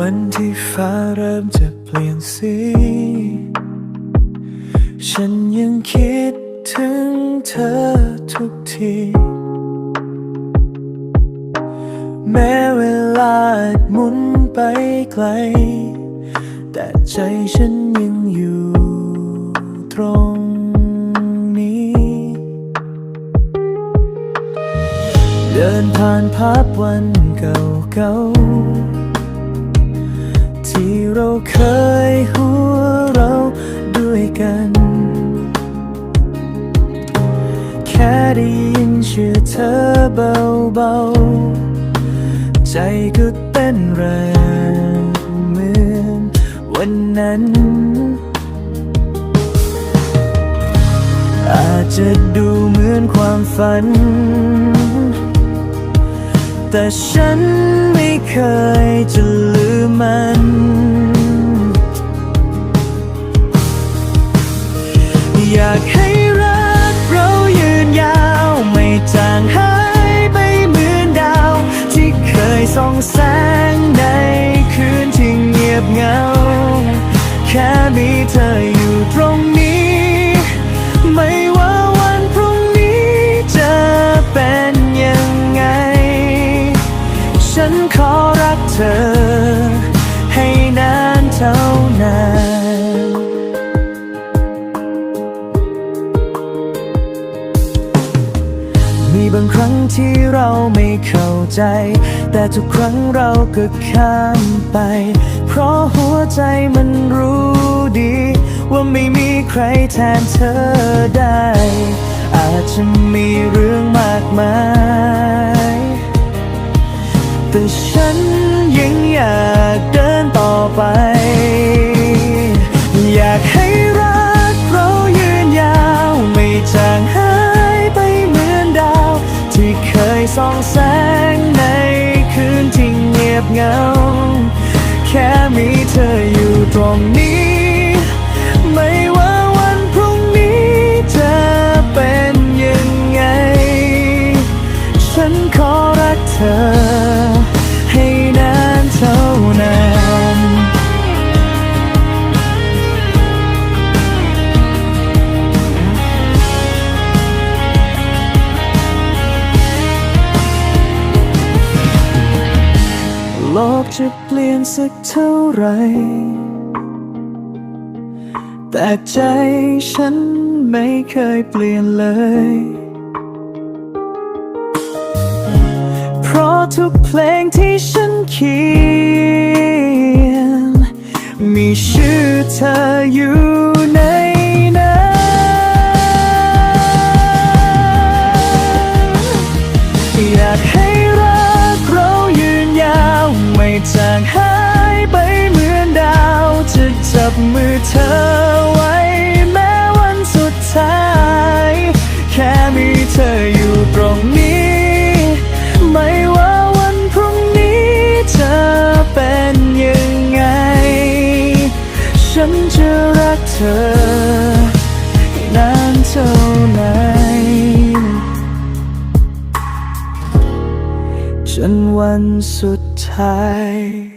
วันที่ฟ้าเริ่มจะเปลี่ยนสี ฉันยังคิดถึงเธอทุกที แม้เวลาหมุนไปไกล แต่ใจฉันยังอยู่ตรงนี้ เดินผ่านภาพวันเก่าๆ เคยหัวเราด้วยกัน แค่ได้ยินชื่อเธอเบาๆ ใจก็เต้นแรงเหมือนวันนั้น อาจจะดูเหมือนความฝัน แต่ฉันไม่เคยจะลืม บางครั้งที่เราไม่เข้าใจ แต่ทุกครั้งเราก็ข้ามไป เพราะหัวใจมันรู้ดี ว่าไม่มีใครแทนเธอได้ อาจจะมี แค่มีเธออยู่ตรงนี้ากจะเปลี่ยนสักเท่าไร แต่ใจฉันไม่เคยเปลี่ยนเลย เพราะทุกเพลงที่ฉันเขียน มีชื่อเธอ ไปเหมือนดาวจะจับมือเธอไว้แม้วันสุดท้าย แค่มีเธออยู่ตรงนี้ ไม่ว่าวันพรุ่งนี้จะเป็นยังไง ฉันจะรักเธอนานเท่าไหนจนวันสุดท้าย